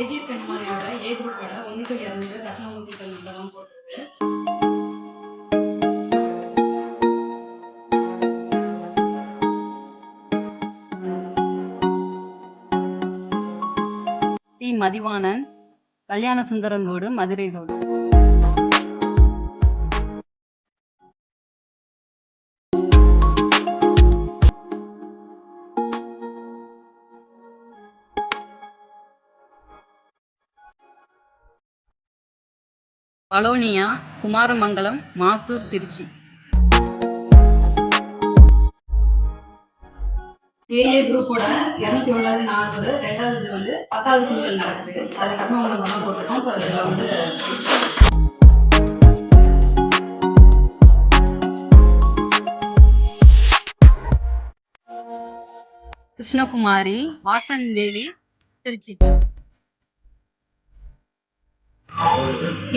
AGS கண்ணமாரியோட ஏ குரூப்போட ஒன்று to இரநூறு ரத்ன உறுப்புகள் தான் போட்டிருக்கு. T Mathivanan Kalyana Sundaran road Madurai road. பலோனியா Kumaramangalam Mathur Trichy. AA குரூப்போட இரநூத்தி ஒன்றாவது நானூறு ரெண்டாவது வந்து பத்தாவது குழுக்கள் நடக்குது அது கர்ம உணவு போட்டிருக்கோம். இப்போ இதில் வந்து கிருஷ்ணகுமாரி வாசன்வேலி திருச்சி.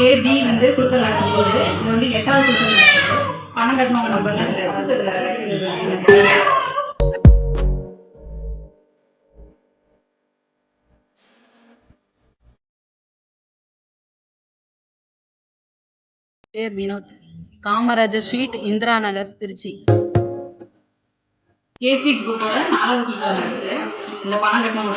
ஏபி வந்து குழுக்கள் நடக்கும்போது இது வந்து எட்டாவது குழுக்கள் நடக்குது பணம் கட்டணம் நம்பர் பேர் வினோத். காமராஜர் ஸ்வீட் இந்திரா நகர் திருச்சி ஏசி குரூப்போட நாலாவது இந்த பணம் கட்டணம்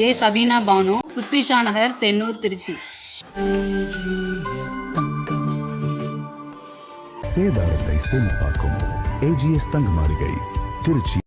ஏ சபீனா பானு புத்ரிஷா நகர் தென்னூர் திருச்சி. சேதாரத்தை சேமிப்பாக்கும் ஏஜிஎஸ் தங்க மாளிகை திருச்சி.